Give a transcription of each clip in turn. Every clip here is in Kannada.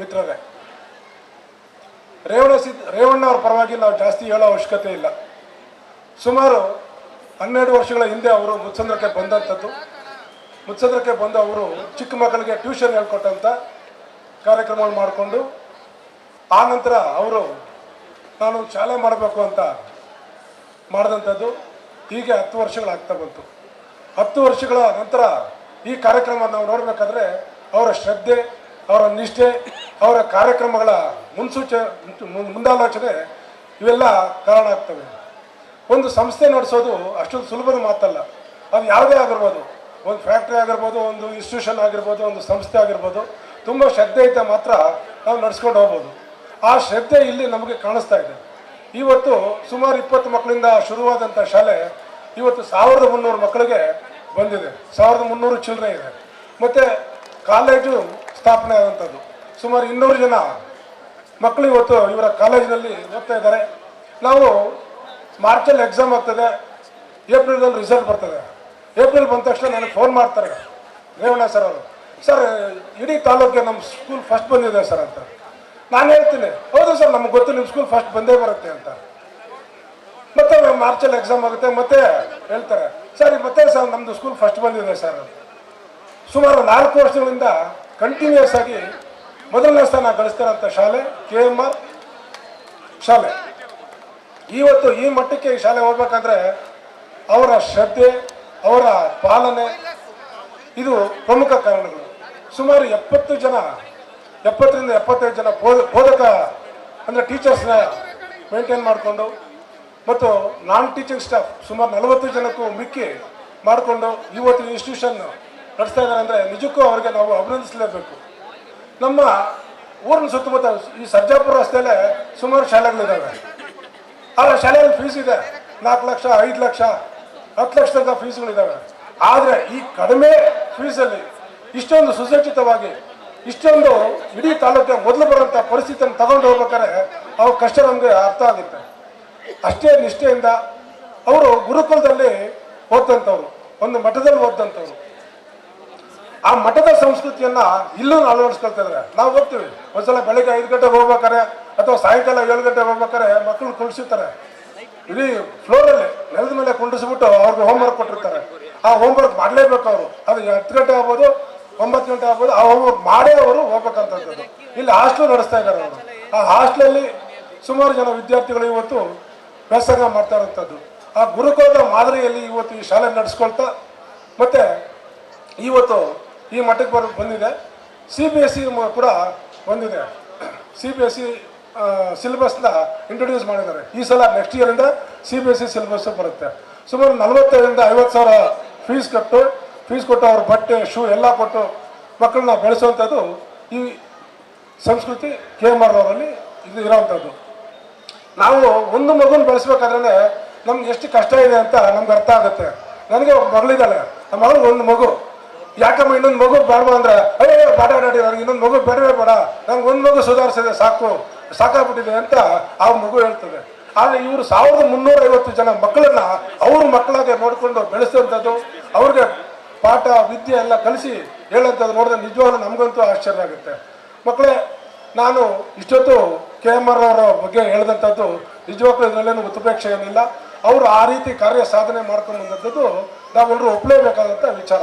ಮಿತ್ರರೇ, ರೇವಣ ಸಿದ್ ರೇವಣ್ಣ ಅವ್ರ ಪರವಾಗಿ ನಾವು ಜಾಸ್ತಿ ಹೇಳೋ ಅವಶ್ಯಕತೆ ಇಲ್ಲ. ಸುಮಾರು ಹನ್ನೆರಡು ವರ್ಷಗಳ ಹಿಂದೆ ಅವರು ಮುತ್ಸಂದ್ರಕ್ಕೆ ಬಂದಂಥದ್ದು. ಮುತ್ಸಂದ್ರಕ್ಕೆ ಬಂದು ಅವರು ಚಿಕ್ಕ ಮಕ್ಕಳಿಗೆ ಟ್ಯೂಷನ್ ಹೇಳ್ಕೊಟ್ಟಂಥ ಕಾರ್ಯಕ್ರಮಗಳು ಮಾಡಿಕೊಂಡು, ಆ ನಂತರ ಅವರು, ನಾನು ಶಾಲೆ ಮಾಡಬೇಕು ಅಂತ ಮಾಡಿದಂಥದ್ದು ಹೀಗೆ ಹತ್ತು ವರ್ಷಗಳಾಗ್ತಾ ಬಂತು. ಹತ್ತು ವರ್ಷಗಳ ನಂತರ ಈ ಕಾರ್ಯಕ್ರಮ ನಾವು ನೋಡಬೇಕಾದ್ರೆ ಅವರ ಶ್ರದ್ಧೆ ಅವರ ನಿಷ್ಠೆ, ಅವರ ಕಾರ್ಯಕ್ರಮಗಳ ಮುನ್ಸೂಚ ಮುನ್- ಮುಂದಾಲೋಚನೆ ಇವೆಲ್ಲ ಕಾರಣ ಆಗ್ತವೆ. ಒಂದು ಸಂಸ್ಥೆ ನಡೆಸೋದು ಅಷ್ಟೊಂದು ಸುಲಭದ ಮಾತಲ್ಲ. ಅದು ಯಾವುದೇ ಆಗಿರ್ಬೋದು. ಒಂದು ಫ್ಯಾಕ್ಟ್ರಿ ಆಗಿರ್ಬೋದು, ಒಂದು ಇನ್ಸ್ಟಿಟ್ಯೂಷನ್ ಆಗಿರ್ಬೋದು, ಒಂದು ಸಂಸ್ಥೆ ಆಗಿರ್ಬೋದು, ತುಂಬ ಶ್ರದ್ಧೆ ಇದ್ದ ಮಾತ್ರ ನಾವು ನಡೆಸ್ಕೊಂಡು ಹೋಗ್ಬೋದು. ಆ ಶ್ರದ್ಧೆ ಇಲ್ಲಿ ನಮಗೆ ಕಾಣಿಸ್ತಾ ಇದೆ. ಇವತ್ತು ಸುಮಾರು ಇಪ್ಪತ್ತು ಮಕ್ಕಳಿಂದ ಶುರುವಾದಂಥ ಶಾಲೆ ಇವತ್ತು ಸಾವಿರದ ಮುನ್ನೂರು ಮಕ್ಕಳಿಗೆ ಬಂದಿದೆ. ಸಾವಿರದ ಮುನ್ನೂರು ಚಿಲ್ಲರೆ ಇದೆ. ಮತ್ತು ಕಾಲೇಜು ಸ್ಥಾಪನೆ ಆದಂಥದ್ದು. ಸುಮಾರು ಇನ್ನೂರು ಜನ ಮಕ್ಕಳು ಇವತ್ತು ಇವರ ಕಾಲೇಜಿನಲ್ಲಿ ಓದ್ತಾ ಇದ್ದಾರೆ. ನಾವು ಮಾರ್ಚಲ್ಲಿ ಎಕ್ಸಾಮ್ ಆಗ್ತದೆ, ಏಪ್ರಿಲಲ್ಲಿ ರಿಸಲ್ಟ್ ಬರ್ತದೆ. ಏಪ್ರಿಲ್ ಬಂದ ತಕ್ಷಣ ನನಗೆ ಫೋನ್ ಮಾಡ್ತಾರೆ. ರೇವಣ್ಣ ಸರ್ ಅವರು ಸರ್ ಇಡೀ ತಾಲೂಕಿಗೆ ನಮ್ಮ ಸ್ಕೂಲ್ ಫಸ್ಟ್ ಬಂದಿದೆ ಸರ್ ಅಂತ. ನಾನು ಹೇಳ್ತೀನಿ, ಹೌದು ಸರ್ ನಮ್ಗೆ ಗೊತ್ತು ನಿಮ್ಮ ಸ್ಕೂಲ್ ಫಸ್ಟ್ ಬಂದೇ ಬರುತ್ತೆ ಅಂತ. ಮತ್ತೆ ಮಾರ್ಚಲ್ಲಿ ಎಕ್ಸಾಮ್ ಆಗುತ್ತೆ, ಮತ್ತೆ ಹೇಳ್ತಾರೆ ಸರ್ ಮತ್ತೆ ಸರ್ ನಮ್ಮದು ಸ್ಕೂಲ್ ಫಸ್ಟ್ ಬಂದಿದೆ ಸರ್. ಸುಮಾರು ನಾಲ್ಕು ವರ್ಷಗಳಿಂದ ಕಂಟಿನ್ಯೂಸ್ ಆಗಿ ಮೊದಲನೇ ಸ್ಥಾನ ಗಳಿಸ್ತಾರಂಥ ಶಾಲೆ ಕೆ ಎಂ ಆರ್ ಶಾಲೆ. ಇವತ್ತು ಈ ಮಟ್ಟಕ್ಕೆ ಈ ಶಾಲೆ ಹೋಗ್ಬೇಕಂದ್ರೆ ಅವರ ಶ್ರದ್ಧೆ, ಅವರ ಪಾಲನೆ, ಇದು ಪ್ರಮುಖ ಕಾರಣಗಳು. ಸುಮಾರು ಎಪ್ಪತ್ತು ಜನ, ಎಪ್ಪತ್ತರಿಂದ ಎಪ್ಪತ್ತೈದು ಜನ ಬೋಧ, ಬೋಧಕ, ಅಂದರೆ ಟೀಚರ್ಸ್ನ ಮೇಂಟೈನ್ ಮಾಡಿಕೊಂಡು ಮತ್ತು ನಾನ್ ಟೀಚಿಂಗ್ ಸ್ಟಾಫ್ ಸುಮಾರು ನಲವತ್ತು ಜನಕ್ಕೂ ಮಿಕ್ಕಿ ಮಾಡಿಕೊಂಡು ಇವತ್ತು ಇನ್ಸ್ಟಿಟ್ಯೂಷನ್ ನಡೆಸ್ತಾ ಇದ್ದಾರೆ ಅಂದರೆ ನಿಜಕ್ಕೂ ಅವರಿಗೆ ನಾವು ಅಭಿನಂದಿಸಲೇಬೇಕು. ನಮ್ಮ ಊರಿನ ಸುತ್ತಮುತ್ತ ಈ ಸರ್ಜಾಪುರ ರಸ್ತೆಯಲ್ಲೇ ಸುಮಾರು ಶಾಲೆಗಳಿದ್ದಾವೆ. ಆ ಶಾಲೆಯಲ್ಲಿ ಫೀಸ್ ಇದೆ. ನಾಲ್ಕು ಲಕ್ಷ, ಐದು ಲಕ್ಷ, ಹತ್ತು ಲಕ್ಷ ತನಕ ಫೀಸ್ಗಳಿದ್ದಾವೆ ಆದರೆ ಈ ಕಡಿಮೆ ಫೀಸಲ್ಲಿ ಇಷ್ಟೊಂದು ಸುಸಜ್ಜಿತವಾಗಿ, ಇಷ್ಟೊಂದು ಇಡೀ ತಾಲೂಕಿಗೆ ಮೊದಲು ಬರುವಂಥ ಪರಿಸ್ಥಿತಿಯನ್ನು ತಗೊಂಡು ಹೋಗ್ಬೇಕಾದ್ರೆ ಅವ್ರ ಕಷ್ಟ ನಮಗೆ ಅರ್ಥ ಆಗುತ್ತೆ. ಅಷ್ಟೇ ನಿಷ್ಠೆಯಿಂದ ಅವರು ಗುರುಕುಲದಲ್ಲಿ ಓದಂಥವ್ರು ಒಂದು ಮಠದಲ್ಲಿ ಓದಂಥವ್ರು ಆ ಮಠದ ಸಂಸ್ಕೃತಿಯನ್ನ ಇಲ್ಲೂ ಅಳವಡಿಸ್ಕೊಳ್ತಾ ಇದ್ದಾರೆ. ನಾವು ಹೋಗ್ತೀವಿ. ಒಂದ್ಸಲ ಬೆಳಿಗ್ಗೆ ಐದು ಗಂಟೆಗೆ ಹೋಗ್ಬೇಕಾರೆ ಅಥವಾ ಸಾಯಂಕಾಲ ಏಳು ಗಂಟೆಗೆ ಹೋಗ್ಬೇಕಾರೆ ಮಕ್ಕಳು ಕುಳಿಸಿರ್ತಾರೆ. ಇಡೀ ಫ್ಲೋರಲ್ಲಿ ನೆಲದ ಮೇಲೆ ಕುಂಡಿಸ್ಬಿಟ್ಟು ಅವ್ರಿಗೆ ಹೋಮ್ವರ್ಕ್ ಕೊಟ್ಟಿರ್ತಾರೆ. ಆ ಹೋಮ್ವರ್ಕ್ ಮಾಡಲೇಬೇಕು ಅವರು. ಅದು ಹತ್ತು ಗಂಟೆ ಆಗ್ಬೋದು, ಒಂಬತ್ತು ಗಂಟೆ ಆಗ್ಬೋದು, ಆ ಹೋಮ್ವರ್ಕ್ ಮಾಡೇ ಅವರು ಹೋಗ್ಬೇಕಂತದ್ದು ಇಲ್ಲಿ ಹಾಸ್ಟೆಲ್ ನಡೆಸ್ತಾ ಇದ್ದಾರೆ ಅವರು. ಆ ಹಾಸ್ಟೆಲಲ್ಲಿ ಸುಮಾರು ಜನ ವಿದ್ಯಾರ್ಥಿಗಳು ಇವತ್ತು ವ್ಯಾಸಂಗ ಮಾಡ್ತಾ ಇರೋಂಥದ್ದು ಆ ಗುರುಕುಲದ ಮಾದರಿಯಲ್ಲಿ ಇವತ್ತು ಈ ಶಾಲೆ ನಡೆಸ್ಕೊಳ್ತಾ, ಮತ್ತೆ ಇವತ್ತು ಈ ಮಟ್ಟಕ್ಕೆ ಬರ, ಬಂದಿದೆ. ಸಿ ಬಿ ಎಸ್ ಸಿ ಕೂಡ ಬಂದಿದೆ. ಸಿ ಬಿ ಎಸ್ ಸಿ ಸಿಲೆಬಸ್ನ ಇಂಟ್ರೊಡ್ಯೂಸ್ ಮಾಡಿದ್ದಾರೆ. ಈ ಸಲ next ಇಯರಿಂದ C B S C syllabus ಬರುತ್ತೆ. ಸುಮಾರು ನಲವತ್ತೈದರಿಂದ ಐವತ್ತು ಸಾವಿರ ಫೀಸ್ ಕಟ್ಟು. ಫೀಸ್ ಕೊಟ್ಟು ಅವ್ರ ಬಟ್ಟೆ ಶೂ ಎಲ್ಲ ಕೊಟ್ಟು ಮಕ್ಕಳನ್ನ ಬೆಳೆಸುವಂಥದ್ದು ಈ ಸಂಸ್ಕೃತಿ ಕೆ ಎಂ ಆರ್ ಅವರಲ್ಲಿ ಇದು ಇರೋವಂಥದ್ದು. ನಾವು ಒಂದು ಮಗುನ ಬೆಳೆಸ್ಬೇಕಾದ್ರೆ ನಮ್ಗೆ ಎಷ್ಟು ಕಷ್ಟ ಇದೆ ಅಂತ ನಮ್ಗೆ ಅರ್ಥ ಆಗುತ್ತೆ. ನನಗೆ ಒಬ್ಬ ಮಗಳಿದ್ದಾಳೆ. ನಮ್ಮ ಮಗಳು ಒಂದು ಮಗು. ಯಾಕಮ್ಮ ಇನ್ನೊಂದು ಮಗು ಬಾರ್ಬೋ ಅಂದ್ರೆ, ಅಯ್ಯೋ ಬಾಡ ನಡಿ, ನನಗೆ ಇನ್ನೊಂದು ಮಗು ಬೇಡವೇ ಬೇಡ, ನಂಗೆ ಒಂದು ಮಗು ಸುಧಾರಿಸಿದೆ, ಸಾಕು, ಸಾಕಾಗ್ಬಿಟ್ಟಿದೆ ಅಂತ ಆ ಮಗು ಹೇಳ್ತದೆ. ಆದರೆ ಇವರು ಸಾವಿರದ ಮುನ್ನೂರ ಐವತ್ತು ಜನ ಮಕ್ಕಳನ್ನ ಅವ್ರ ಮಕ್ಕಳಾಗೆ ನೋಡಿಕೊಂಡು ಬೆಳೆಸಿದಂಥದ್ದು ಅವ್ರಿಗೆ ಪಾಠ, ವಿದ್ಯೆ ಎಲ್ಲ ಕಲಿಸಿ ಹೇಳೋಂಥದ್ದು ನೋಡಿದ್ರೆ ನಿಜವಾಗ್ಲೂ ನಮಗಂತೂ ಆಶ್ಚರ್ಯ ಆಗುತ್ತೆ. ಮಕ್ಕಳೇ, ನಾನು ಇಷ್ಟೊತ್ತು ಕೆ ಎಂ ಆರ್ ಅವರ ಬಗ್ಗೆ ಹೇಳಿದಂಥದ್ದು ನಿಜವಾಗ್ಲೂ ಇದರಲ್ಲೇನು ಉತ್ಪ್ರೇಕ್ಷೆ ಏನಿಲ್ಲ. ಅವರು ಆ ರೀತಿ ಕಾರ್ಯ ಸಾಧನೆ ಮಾಡ್ಕೊಂಡು ಬಂದದ್ದು ನಾವೆಲ್ಲರೂ ಒಪ್ಪಲೇಬೇಕಾದಂಥ ವಿಚಾರ.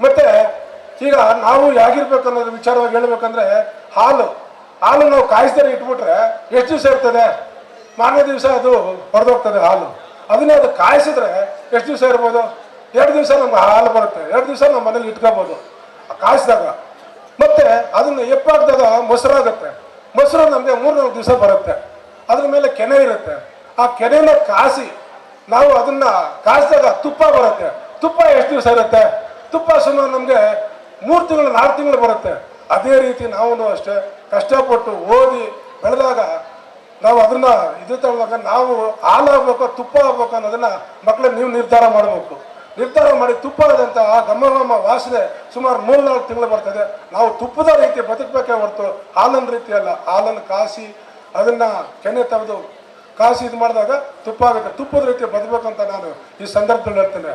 ಮತ್ತೆ ಈಗ ನಾವು ಹೇಗಿರ್ಬೇಕು ಅನ್ನೋದ್ರ ವಿಚಾರವಾಗಿ ಹೇಳ್ಬೇಕಂದ್ರೆ ಹಾಲು ಹಾಲು ನಾವು ಕಾಯಿಸ್ದರೆ ಇಟ್ಬಿಟ್ರೆ ಎಷ್ಟು ದಿವಸ ಇರ್ತದೆ? ಮಾರನೇ ದಿವಸ ಅದು ಹೊರದೋಗ್ತದೆ ಹಾಲು. ಅದನ್ನೇ ಅದು ಕಾಯಿಸಿದ್ರೆ ಎಷ್ಟು ದಿವಸ ಇರ್ಬೋದು? ಎರಡು ದಿವಸ ನಮ್ಮ ಹಾಲು ಬರುತ್ತೆ. ಎರಡು ದಿವಸ ನಮ್ಮ ಮನೇಲಿ ಇಟ್ಕೋಬೋದು. ಕಾಯಿಸಿದಾಗ. ಮತ್ತೆ ಅದನ್ನು ಎಪ್ಪಾಕ್ದಾಗ ಮೊಸರಾಗುತ್ತೆ ಮೊಸರು ನಮಗೆ ಮೂರು ನಾಲ್ಕು ದಿವಸ ಬರುತ್ತೆ. ಅದ್ರ ಮೇಲೆ ಕೆನೆ ಇರುತ್ತೆ. ಆ ಕೆನೆನ ಕಾಸಿ ನಾವು ಅದನ್ನ ಕಾಯಿಸಿದಾಗ ತುಪ್ಪ ಬರುತ್ತೆ. ತುಪ್ಪ ಎಷ್ಟು ದಿವಸ ಇರುತ್ತೆ? ತುಪ್ಪ ಸುಮಾರು ನಮಗೆ ಮೂರು ತಿಂಗಳು, ನಾಲ್ಕು ತಿಂಗಳು ಬರುತ್ತೆ. ಅದೇ ರೀತಿ ನಾವು ಅಷ್ಟೇ ಕಷ್ಟಪಟ್ಟು ಓದಿ ಬೆಳೆದಾಗ ನಾವು ಅದನ್ನ ಇದು ತಗೊಳ್ಳಾಗ ನಾವು ಹಾಲಾಗಬೇಕು ತುಪ್ಪ ಆಗ್ಬೇಕು ಅನ್ನೋದನ್ನ ಮಕ್ಕಳಿಗೆ ನೀವು ನಿರ್ಧಾರ ಮಾಡಬೇಕು. ನಿರ್ಧಾರ ಮಾಡಿ ತುಪ್ಪ ಆದಂಥ ಆ ಘಮ ವಾಸನೆ ಸುಮಾರು ಮೂರು ನಾಲ್ಕು ತಿಂಗಳು ಬರ್ತದೆ. ನಾವು ತುಪ್ಪದ ರೀತಿ ಬದುಕಬೇಕೇ ಹೊರತು ಹಾಲನ್ನ ರೀತಿ ಅಲ್ಲ ಹಾಲನ್ನು ಕಾಸಿ ಅದನ್ನ ಕೆನೆ ತೆಗೆದು ಕಾಸಿ ಇದು ಮಾಡಿದಾಗ ತುಪ್ಪ ಆಗುತ್ತೆ. ತುಪ್ಪದ ರೀತಿ ಬದುಕಬೇಕಂತ ನಾನು ಈ ಸಂದರ್ಭದಲ್ಲಿ ಹೇಳ್ತೇನೆ.